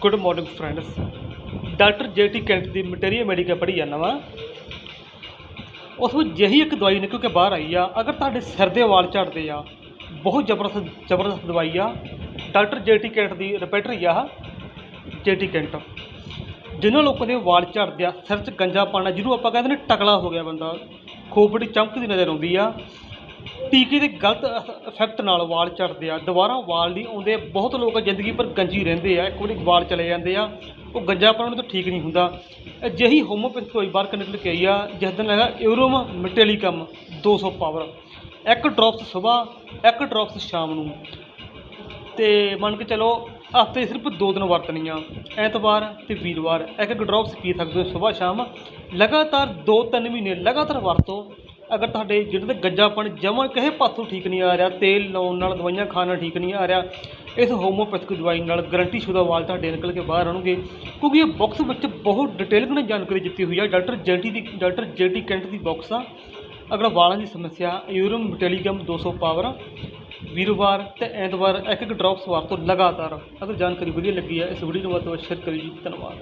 Good morning friends doctor JT Kent ਦੀ material medical ਪੜ੍ਹੀ ਜਾਂਦਾ ਵਾ ਉਸ ਵਿੱਚ ਜਿਹੀ ਇੱਕ ਦਵਾਈ ਨਿਕਲ ਕੇ ਬਾਹਰ ਆਈ ਆ। ਅਗਰ ਤੁਹਾਡੇ ਸਿਰ ਦੇ ਵਾਲ ਝੜਦੇ ਆ, ਬਹੁਤ ਜ਼ਬਰਦਸਤ ਜ਼ਬਰਦਸਤ ਦਵਾਈ ਆ। ਡਾਕਟਰ ਜੇਟੀ ਕੈਂਟ ਦੀ ਰਿਪੈਟਰੀ ਆ ਜੇਟੀ ਕੈਂਟ ਜਿਨ੍ਹਾਂ ਲੋਕਾਂ ਦੇ ਵਾਲ ਝੜਦੇ ਆ, ਸਿਰ 'ਚ ਗੰਜਾ ਪਾਣਾ ਜਿਹਨੂੰ ਆਪਾਂ ਕਹਿੰਦੇ ਨੇ ਟਕਲਾ ਹੋ ਗਿਆ ਬੰਦਾ। ਖੋਪੜੀ ਚਮਕਦੀ ਨਜ਼ਰ ਆਉਂਦੀ ਆ। ਟੀਕੇ ਦੇ ਗਲਤ ਇਫੈਕਟ ਨਾਲ ਵਾਲ ਝੜਦੇ ਆ। ਦੁਬਾਰਾ ਵਾਲ ਨਹੀਂ ਆਉਂਦੇ। ਬਹੁਤ ਲੋਕ ਜ਼ਿੰਦਗੀ ਭਰ ਗੰਜੀ ਰਹਿੰਦੇ ਆ। ਇੱਕ ਵਾਰੀ ਵਾਲ ਚਲੇ ਜਾਂਦੇ ਆ। ਉਹ ਗੰਜਾਪਣ ਉਹਨਾਂ ਤੋਂ ਠੀਕ ਨਹੀਂ ਹੁੰਦਾ। ਅਜਿਹੀ ਹੋਮੋਪੈਥੀ ਦਵਾਈ ਬਾਹਰ ਕ ਨਿਕਲ ਕੇ ਆਈ ਆ। ਜਿਸ ਦਿਨ ਨਾਂ ਹੈਗਾ ਯੂਰੋਮ ਮੈਟੇਲੀਕਮ 200 ਪਾਵਰ ਇੱਕ ਡ੍ਰੌਪਸ ਸਵੇਰ, ਇੱਕ ਡ੍ਰੌਪਸ ਸ਼ਾਮ ਨੂੰ। ਤੇ ਮੰਨ ਕੇ ਚਲੋ, ਹਫ਼ਤੇ ਸਿਰਫ ਦੋ ਦਿਨ ਵਰਤਣੀਆਂ। ਐਤਵਾਰ ਤੇ ਵੀਰਵਾਰ। ਇੱਕ ਇੱਕ ਡ੍ਰੌਪਸ ਪੀ ਸਕਦੇ ਹੋ ਸਵੇਰ, ਸ਼ਾਮ। ਲਗਾਤਾਰ 2-3 ਮਹੀਨੇ ਲਗਾਤਾਰ ਵਰਤੋ। ਅਗਰ ਤੁਹਾਡੇ ਜਿਹੜੇ ਤੇ ਗੱਜਾਪਣ ਜਮਾਂ ਕਿਸੇ ਪਾਸੋਂ ਠੀਕ ਨਹੀਂ ਆ ਰਿਹਾ, ਤੇਲ ਲਾਉਣ ਨਾਲ, ਦਵਾਈਆਂ ਖਾਣ ਨਾਲ ਠੀਕ ਨਹੀਂ ਆ ਰਿਹਾ, ਇਸ ਹੋਮੋਪੈਥਿਕ ਦਵਾਈ ਨਾਲ ਗਰੰਟੀ ਸ਼ੁਦਾ ਵਾਲ ਤੁਹਾਡੇ ਨਿਕਲ ਕੇ ਬਾਹਰ ਆਉਣਗੇ। ਕਿਉਂਕਿ ਇਹ ਬਾਕਸ ਵਿੱਚ ਬਹੁਤ ਡਿਟੇਲ ਨਾਲ ਜਾਣਕਾਰੀ ਦਿੱਤੀ ਹੋਈ ਹੈ ਡਾਕਟਰ ਜੈਟੀ ਦੀ, ਡਾਕਟਰ ਜੇਟੀ ਕੈਂਟ ਦੀ ਬਾਕਸ ਆ। ਅਗਰ ਵਾਲਾਂ ਦੀ ਸਮੱਸਿਆ ਯੂਰਮ ਮੈਟੇਲੀਕਮ 200 ਪਾਵਰ ਵੀਰਵਾਰ ਤੇ ਐਤਵਾਰ ਇੱਕ ਇੱਕ ਡ੍ਰੌਪਸ ਤੋਂ ਲਗਾਤਾਰ। ਅਗਰ ਜਾਣਕਾਰੀ ਵਧੀਆ ਲੱਗੀ ਹੈ ਇਸ ਵੀਡੀਓ ਨੂੰ ਵੱਧ ਤੋਂ ਵੱਧ ਸ਼ੇਅਰ ਕਰਿਓ ਜੀ। ਧੰਨਵਾਦ।